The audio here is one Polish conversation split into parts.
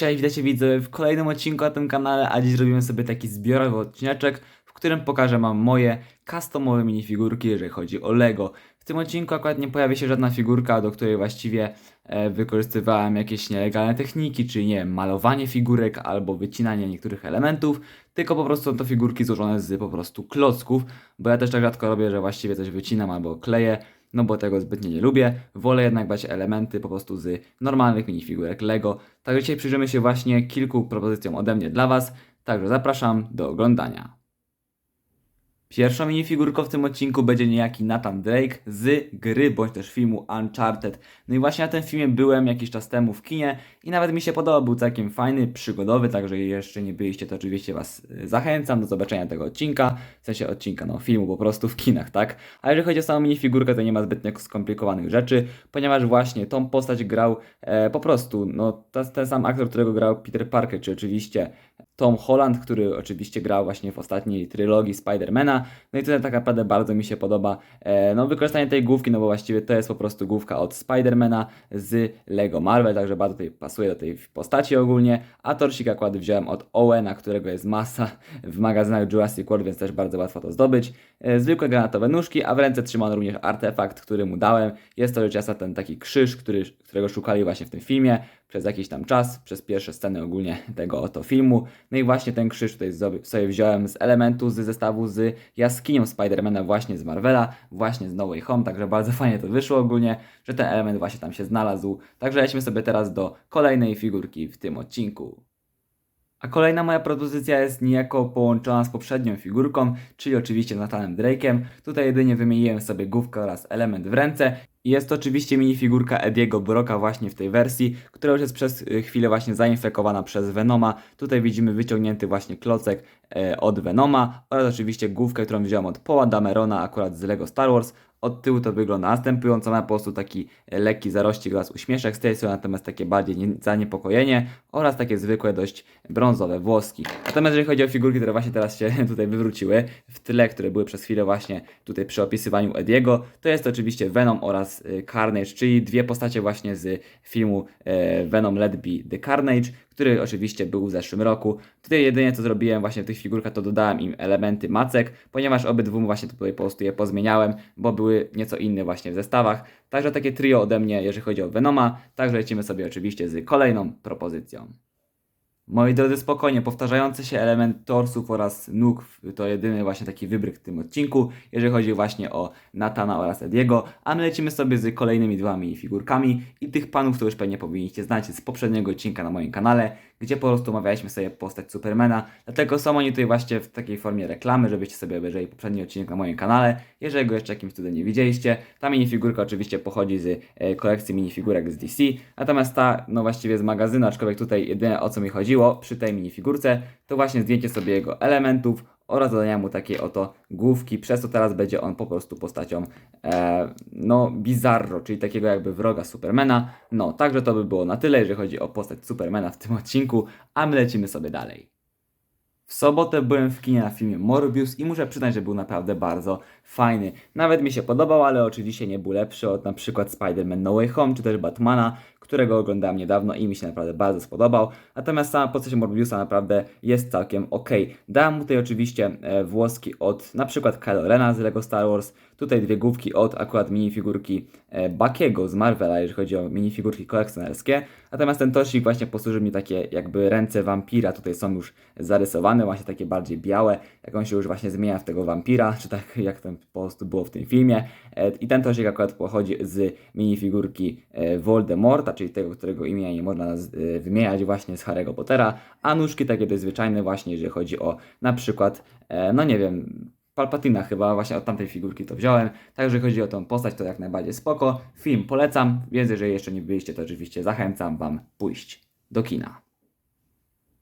Cześć, witajcie widzowie w kolejnym odcinku na tym kanale, a dziś robimy sobie taki zbiorowy odcineczek, w którym pokażę wam moje customowe minifigurki, jeżeli chodzi o LEGO. W tym odcinku akurat nie pojawi się żadna figurka, do której właściwie e, wykorzystywałem jakieś nielegalne techniki, czyli nie malowanie figurek albo wycinanie niektórych elementów, tylko po prostu są to figurki złożone z po prostu klocków, bo ja też tak rzadko robię, że właściwie coś wycinam albo kleję, no bo tego zbytnio nie lubię. Wolę jednak brać elementy po prostu z normalnych minifigurek LEGO. Także dzisiaj przyjrzymy się właśnie kilku propozycjom ode mnie dla Was. Także zapraszam do oglądania. Pierwszą minifigurką w tym odcinku będzie niejaki Nathan Drake z gry bądź też filmu Uncharted. No i właśnie na tym filmie byłem jakiś czas temu w kinie i nawet mi się podobał, był całkiem fajny, przygodowy, także jeszcze nie byliście, to oczywiście Was y, zachęcam do zobaczenia tego odcinka, w sensie odcinka, no filmu po prostu w kinach, tak? A jeżeli chodzi o samą minifigurkę, to nie ma zbytnio skomplikowanych rzeczy, ponieważ właśnie tą postać grał e, po prostu, no ten sam aktor, którego grał Peter Parker, czy oczywiście Tom Holland, który oczywiście grał właśnie w ostatniej trylogii Spidermana. No i to tak naprawdę bardzo mi się podoba e, no, wykorzystanie tej główki, no bo właściwie to jest po prostu główka od Spidermana z Lego Marvel, także bardzo tutaj pasuje do tej postaci ogólnie. A torsik akurat wziąłem od Owena, którego jest masa w magazynach Jurassic World, więc też bardzo łatwo to zdobyć. E, zwykłe granatowe nóżki, a w ręce trzyma on również artefakt, który mu dałem. Jest to rzecz jasna ten taki krzyż, który, którego szukali właśnie w tym filmie przez jakiś tam czas, przez pierwsze sceny ogólnie tego oto filmu. No i właśnie ten krzyż tutaj sobie wziąłem z elementu, z zestawu z jaskinią Spidermana właśnie z Marvela, właśnie z No Way Home, także bardzo fajnie to wyszło ogólnie, że ten element właśnie tam się znalazł. Także lećmy sobie teraz do kolejnej figurki w tym odcinku. A kolejna moja propozycja jest niejako połączona z poprzednią figurką, czyli oczywiście Nathanem Drake'em. Tutaj jedynie wymieniłem sobie główkę oraz element w ręce. Jest to oczywiście minifigurka Ediego Broka właśnie w tej wersji, która już jest przez y, chwilę właśnie zainfekowana przez Venoma. Tutaj widzimy wyciągnięty właśnie klocek e, od Venoma oraz oczywiście główkę, którą wziąłem od Paula Damerona akurat z LEGO Star Wars od tyłu to wygląda następująco, ma po prostu taki lekki zarościk oraz uśmieszek, z tej strony natomiast takie bardziej zaniepokojenie oraz takie zwykłe dość brązowe włoski. Natomiast jeżeli chodzi o figurki, które właśnie teraz się tutaj wywróciły w tyle, które były przez chwilę właśnie tutaj przy opisywaniu Ediego, to jest oczywiście Venom oraz y, Carnage, czyli dwie postacie właśnie z filmu e, Venom Let Be The Carnage, który oczywiście był w zeszłym roku. Tutaj jedynie co zrobiłem właśnie w tych figurkach to dodałem im elementy macek, ponieważ obydwu właśnie tutaj po prostu je pozmieniałem, bo były nieco inne właśnie w zestawach. Także takie trio ode mnie, jeżeli chodzi o Venoma. Także lecimy sobie oczywiście z kolejną propozycją. Moi drodzy, spokojnie, powtarzający się element torsów oraz nóg to jedyny właśnie taki wybryk w tym odcinku, jeżeli chodzi właśnie o Natana oraz Ediego, a my lecimy sobie z kolejnymi dwoma figurkami i tych panów to już pewnie powinniście znać z poprzedniego odcinka na moim kanale, gdzie po prostu omawialiśmy sobie postać Supermana, dlatego są oni tutaj właśnie w takiej formie reklamy, żebyście sobie obejrzeli poprzedni odcinek na moim kanale, jeżeli go jeszcze jakimś cudem nie widzieliście. Ta minifigurka oczywiście pochodzi z e, kolekcji minifigurek z DC, natomiast ta, no właściwie z magazynu, aczkolwiek tutaj jedyne o co mi chodziło przy tej minifigurce, to właśnie zdjęcie sobie jego elementów oraz dodania mu takiej oto główki, przez to teraz będzie on po prostu postacią e, no bizarro, czyli takiego jakby wroga Supermana. No, także to by było na tyle, jeżeli chodzi o postać Supermana w tym odcinku, a my lecimy sobie dalej. W sobotę byłem w kinie na filmie Morbius i muszę przyznać, że był naprawdę bardzo fajny. Nawet mi się podobał, ale oczywiście nie był lepszy od na przykład Spider-Man No Way Home czy też Batmana, którego oglądałem niedawno i mi się naprawdę bardzo spodobał. Natomiast sama postać Morbiusa naprawdę jest całkiem ok. Dałem mu tutaj oczywiście e, włoski od na przykład Kylo Rena z LEGO Star Wars, tutaj dwie główki od akurat minifigurki e, Bakiego z Marvela, jeżeli chodzi o minifigurki kolekcjonerskie. Natomiast ten torsik właśnie posłużył mi takie jakby ręce wampira, tutaj są już zarysowane, właśnie takie bardziej białe, jak on się już właśnie zmienia w tego wampira, czy tak jak ten po prostu było w tym filmie. E, I ten torsik akurat pochodzi z minifigurki e, Voldemorta, czyli tego, którego imienia nie można e, wymieniać właśnie z Harry'ego Pottera, a nóżki takie dość zwyczajne właśnie, jeżeli chodzi o na przykład, no nie wiem, Palpatina chyba, właśnie od tamtej figurki to wziąłem. Także jeżeli chodzi o tą postać, to jak najbardziej spoko. Film polecam, więc jeżeli jeszcze nie byliście, to oczywiście zachęcam Wam pójść do kina.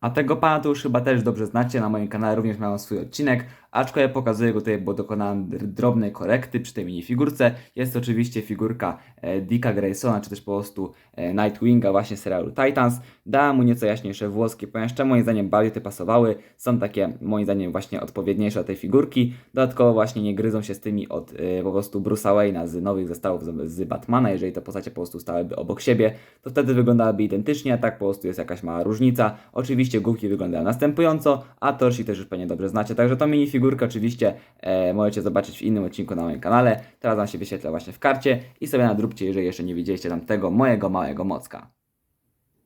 A tego pana to już chyba też dobrze znacie, na moim kanale również miałem swój odcinek, aczkolwiek pokazuję go tutaj, bo dokonałem dr- drobnej korekty przy tej minifigurce. Jest to oczywiście figurka e, Dicka Graysona, czy też po prostu e, Nightwinga właśnie z serialu Titans. Dałem mu nieco jaśniejsze włoski, ponieważ te moim zdaniem bardziej te pasowały. Są takie moim zdaniem właśnie odpowiedniejsze do tej figurki. Dodatkowo właśnie nie gryzą się z tymi od e, po prostu Bruce'a Wayne'a z nowych zestawów z, z Batmana. Jeżeli te postacie po prostu stałyby obok siebie, to wtedy wyglądałyby identycznie, a tak po prostu jest jakaś mała różnica. Oczywiście główki wyglądają następująco, a torsi też już pewnie dobrze znacie. Także tą minifigurkę oczywiście e, możecie zobaczyć w innym odcinku na moim kanale. Teraz Wam się wyświetla właśnie w karcie i sobie nadróbcie, jeżeli jeszcze nie widzieliście tam tego mojego małego mocka.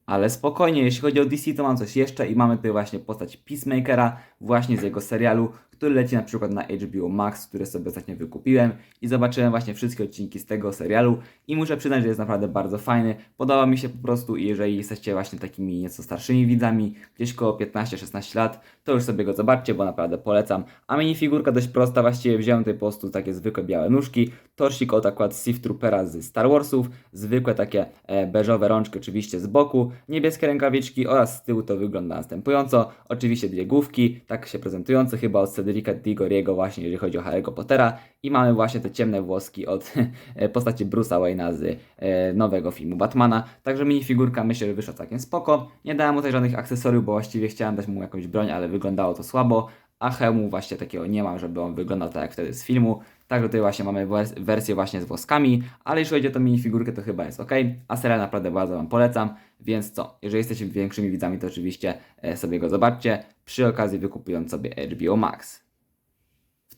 Ale spokojnie, jeśli chodzi o DC, to mam coś jeszcze i mamy tutaj właśnie postać Peacemakera, właśnie z jego serialu, który leci na przykład na HBO Max, który sobie ostatnio wykupiłem i zobaczyłem właśnie wszystkie odcinki z tego serialu i muszę przyznać, że jest naprawdę bardzo fajny. Podoba mi się po prostu i jeżeli jesteście właśnie takimi nieco starszymi widzami, gdzieś koło 15-16 lat, to już sobie go zobaczcie, bo naprawdę polecam. A minifigurka dość prosta, właściwie wziąłem tutaj po prostu takie zwykłe białe nóżki, torsik od akurat Sith Troopera z Star Warsów, zwykłe takie e, beżowe rączki oczywiście z boku, niebieskie rękawiczki oraz z tyłu to wygląda następująco. Oczywiście dwie główki, tak się prezentujące chyba od Cedrica Digoriego właśnie, jeżeli chodzi o Harry'ego Pottera i mamy właśnie te ciemne włoski od postaci Bruce'a Wayne'a z e, nowego filmu Batmana. Także minifigurka myślę, że wyszła całkiem spoko. Nie dałem mu tutaj żadnych akcesoriów, bo właściwie chciałem dać mu jakąś broń, ale wyglądało to słabo. A hełmu właśnie takiego nie mam, żeby on wyglądał tak jak wtedy z filmu. Także tutaj właśnie mamy wers- wersję właśnie z włoskami, ale jeśli chodzi o tę minifigurkę, to chyba jest ok. A serial naprawdę bardzo Wam polecam, więc co? Jeżeli jesteście większymi widzami, to oczywiście e, sobie go zobaczcie, przy okazji wykupując sobie HBO Max.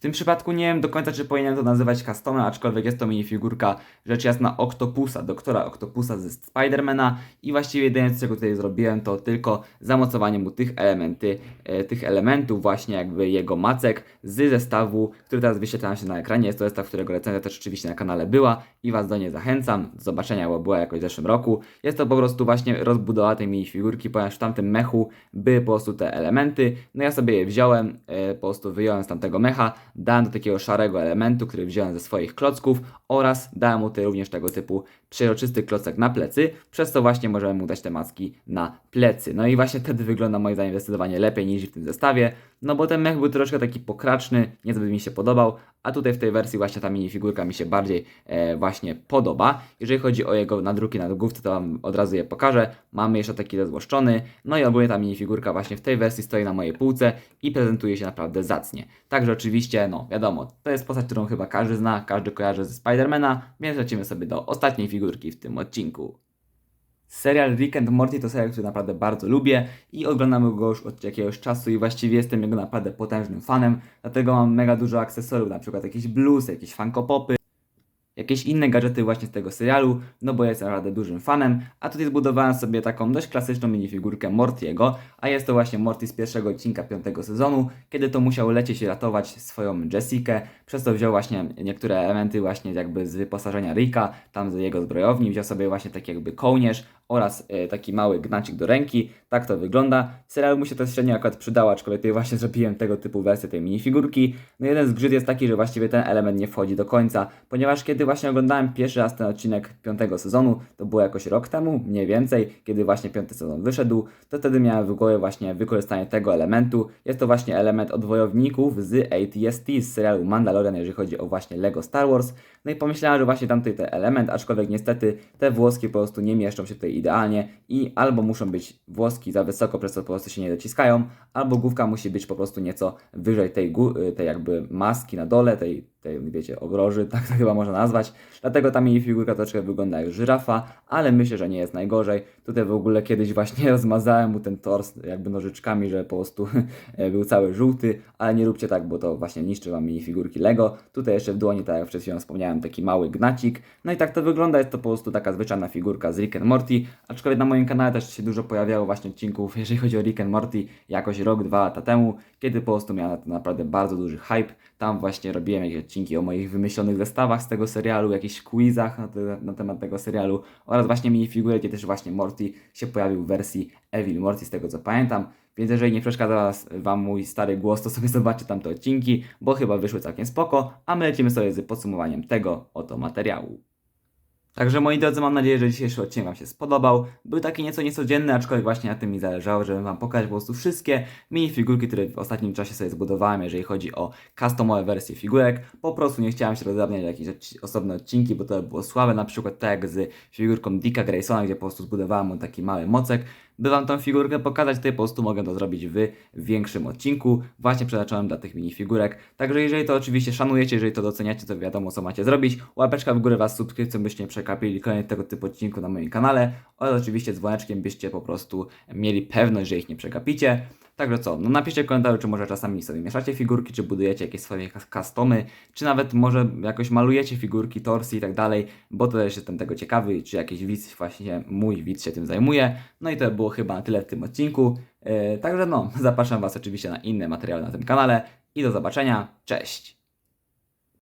Tym przypadku nie wiem do końca, czy powinienem to nazywać customem, aczkolwiek jest to minifigurka rzecz jasna Octopusa, doktora Octopusa ze Spidermana i właściwie jedyne co tutaj zrobiłem to tylko zamocowanie mu tych elementy, e, tych elementów właśnie jakby jego macek z zestawu, który teraz wyświetla się na ekranie. Jest to zestaw, którego recenzja też oczywiście na kanale była i Was do niej zachęcam. Do zobaczenia, bo była jakoś w zeszłym roku. Jest to po prostu właśnie rozbudowa tej minifigurki, ponieważ w tamtym mechu były po prostu te elementy. No ja sobie je wziąłem, e, po prostu wyjąłem z tamtego mecha, dałem do takiego szarego elementu, który wziąłem ze swoich klocków oraz dałem mu tutaj również tego typu przeroczysty klocek na plecy, przez co właśnie możemy mu dać te macki na plecy. No i właśnie wtedy wygląda moim zdaniem zdecydowanie lepiej niż w tym zestawie, no bo ten mech był troszkę taki pokraczny, niezbyt mi się podobał, a tutaj w tej wersji właśnie ta minifigurka mi się bardziej e, właśnie podoba. Jeżeli chodzi o jego nadruki na główce, to Wam od razu je pokażę. Mamy jeszcze taki rozłoszczony, no i ogólnie ta minifigurka właśnie w tej wersji stoi na mojej półce i prezentuje się naprawdę zacnie. Także oczywiście, no wiadomo, to jest postać, którą chyba każdy zna, każdy kojarzy ze Spidermana, więc lecimy sobie do ostatniej figurki w tym odcinku. Serial Rick and Morty to serial, który naprawdę bardzo lubię i oglądamy go już od jakiegoś czasu i właściwie jestem jego naprawdę potężnym fanem, dlatego mam mega dużo akcesoriów, na przykład jakieś blues, jakieś funkopopy, jakieś inne gadżety właśnie z tego serialu, no bo jestem naprawdę dużym fanem, a tutaj zbudowałem sobie taką dość klasyczną minifigurkę Mortiego, a jest to właśnie Morty z pierwszego odcinka piątego sezonu, kiedy to musiał lecieć ratować swoją Jessikę, przez to wziął właśnie niektóre elementy właśnie jakby z wyposażenia Ricka, tam z jego zbrojowni, wziął sobie właśnie taki jakby kołnierz oraz e, taki mały gnacik do ręki, tak to wygląda. W serialu mu się to średnio akurat przydało, aczkolwiek tutaj właśnie zrobiłem tego typu wersję tej minifigurki. No jeden z grzyd jest taki, że właściwie ten element nie wchodzi do końca, ponieważ kiedy właśnie oglądałem pierwszy raz ten odcinek piątego sezonu, to było jakoś rok temu, mniej więcej, kiedy właśnie piąty sezon wyszedł, to wtedy miałem w głowie właśnie wykorzystanie tego elementu. Jest to właśnie element od wojowników z ATST z serialu Mandalorian, jeżeli chodzi o właśnie Lego Star Wars. No i pomyślałem, że właśnie tamty ten element, aczkolwiek niestety te włoski po prostu nie mieszczą się tutaj idealnie i albo muszą być włoski za wysoko, przez co po prostu się nie dociskają, albo główka musi być po prostu nieco wyżej tej, tej jakby maski na dole, tej, tej wiecie, obroży, tak to chyba można nazwać. Dlatego ta minifigurka troszkę wygląda jak żyrafa, ale myślę, że nie jest najgorzej. Tutaj w ogóle kiedyś właśnie rozmazałem mu ten tors jakby nożyczkami, że po prostu był cały żółty, ale nie róbcie tak, bo to właśnie niszczy wam minifigurki Lego. Tutaj jeszcze w dłoni, tak jak przed chwilą wspomniałem, taki mały gnacik. No i tak to wygląda, jest to po prostu taka zwyczajna figurka z Rick and Morty, aczkolwiek na moim kanale też się dużo pojawiało właśnie odcinków, jeżeli chodzi o Rick and Morty, jakoś rok, dwa lata temu, kiedy po prostu miałem naprawdę bardzo duży hype. Tam właśnie robiłem jakieś odcinki o moich wymyślonych zestawach z tego serialu, jakichś quizach na, te, na temat tego serialu oraz właśnie minifigury, gdzie też właśnie Morty się pojawił w wersji Evil Morty, z tego co pamiętam. Więc jeżeli nie przeszkadza Wam mój stary głos, to sobie zobaczcie tamte odcinki, bo chyba wyszły całkiem spoko, a my lecimy sobie z podsumowaniem tego oto materiału. Także moi drodzy, mam nadzieję, że dzisiejszy odcinek Wam się spodobał. Był taki nieco niecodzienny, aczkolwiek właśnie na tym mi zależało, żeby Wam pokazać po prostu wszystkie minifigurki, które w ostatnim czasie sobie zbudowałem, jeżeli chodzi o customowe wersje figurek. Po prostu nie chciałem się rozdrabniać jakieś osobne odcinki, bo to by było słabe, na przykład tak jak z figurką Dicka Graysona, gdzie po prostu zbudowałem mu taki mały mocek. By Wam tą figurkę pokazać, to po prostu mogę to zrobić w większym odcinku, właśnie przeznaczonym dla tych minifigurek. Także jeżeli to oczywiście szanujecie, jeżeli to doceniacie, to wiadomo co macie zrobić. Łapeczka w górę Was subskrypcją, byście nie przekapili kolejnych tego typu odcinku na moim kanale oraz oczywiście dzwoneczkiem, byście po prostu mieli pewność, że ich nie przegapicie. Także co, no napiszcie w komentarzu, czy może czasami sobie mieszacie figurki, czy budujecie jakieś swoje customy, czy nawet może jakoś malujecie figurki, torsy i tak dalej, bo to też jestem tego ciekawy, czy jakiś widz, właśnie mój widz się tym zajmuje. No i to było chyba na tyle w tym odcinku. Yy, także no, zapraszam Was oczywiście na inne materiały na tym kanale i do zobaczenia. Cześć!